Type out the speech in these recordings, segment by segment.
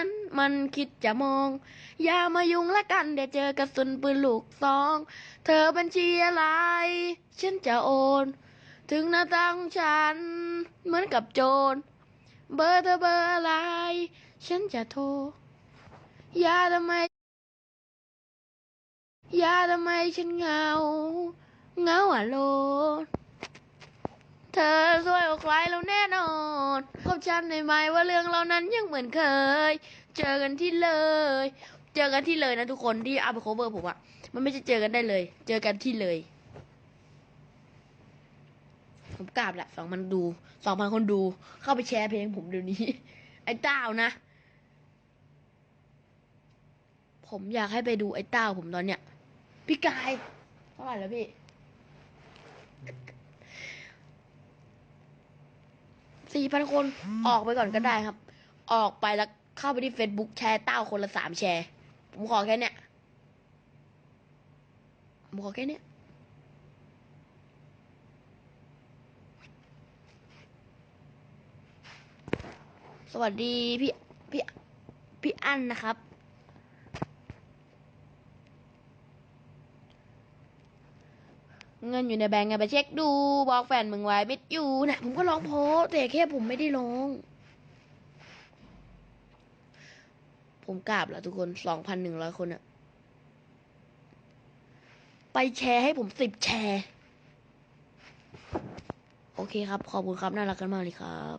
นั้นมันคิดจะมอง อย่ามายุ่งละกันเดี๋ยวเจอกระสุนปืนลูกซอง เธอบัญชีอะไร ฉันจะโอน ถึงหน้าตังฉัน เหมือนกับโจร เบอร์เธอเบอร์อะไร ฉันจะโทร อย่าทำไม อย่าทำไมฉันเหงา เหงาอะโลน เธอสวยกว่าใครแล้วแน่นอนพบฉันได้ไหมว่าเรื่องเรานั้นยังเหมือนเคย เจอกันที่เลย เจอกันที่เลยนะทุกคนที่เอาไปโคเวอร์ผมอะมันไม่จะเจอกันได้เลย เจอกันที่เลย ผมกราบแหละสองพันดูสองพันคนดู เข้าไปแชร์เพลงผมเดี๋ยวนี้ ไอ้เต้านะ ผมอยากให้ไปดูไอ้เต้าผมตอนเนี้ยพี่กายเท่าไหร่แล้วพี่ สี่พันคนออกไปก่อนก็ได้ครับ ออกไปแล้วเข้าไปที่ Facebook แชร์เต้าคนละสามแชร์ ผมขอแค่เนี้ยผมขอแค่เนี้ยสวัสดีพี่พี่พี่อั้นนะครับ เงินอยู่ในแบงก์ไงไปเช็คดู บอกแฟนมึงไว้มิดอยู่นะผมก็ร้องโพสแต่แค่ผมไม่ได้ร้อง ผมกราบแล้วทุกคนสองพันหนึ่งร้อยคนอะไปแชร์ให้ผมสิบแชร์ โอเคครับ ขอบคุณครับ น่ารักกันมากเลยครับ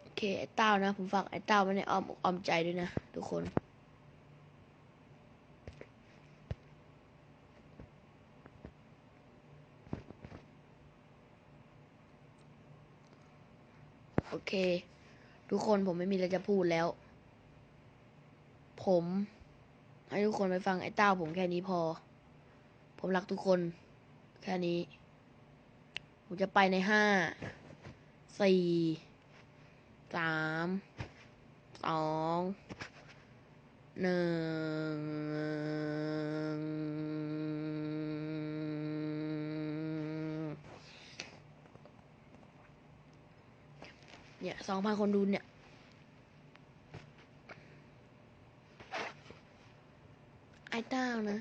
โอเคไอ้เต้านะ ผมฝากไอ้เต้าไว้ในอ้อมอกอ้อมใจด้วยนะ ทุกคน โอเค ทุกคนผมไม่มีอะไรจะพูดแล้ว ผม ให้ทุกคนไปฟังไอ้เต้าผมแค่นี้พอ ผมรักทุกคน แค่นี้ ผมจะไปในห้าสี่สามสองหนึ่ง เนี่ยสองพันคนดูเนี่ย ไอ้เต้านะ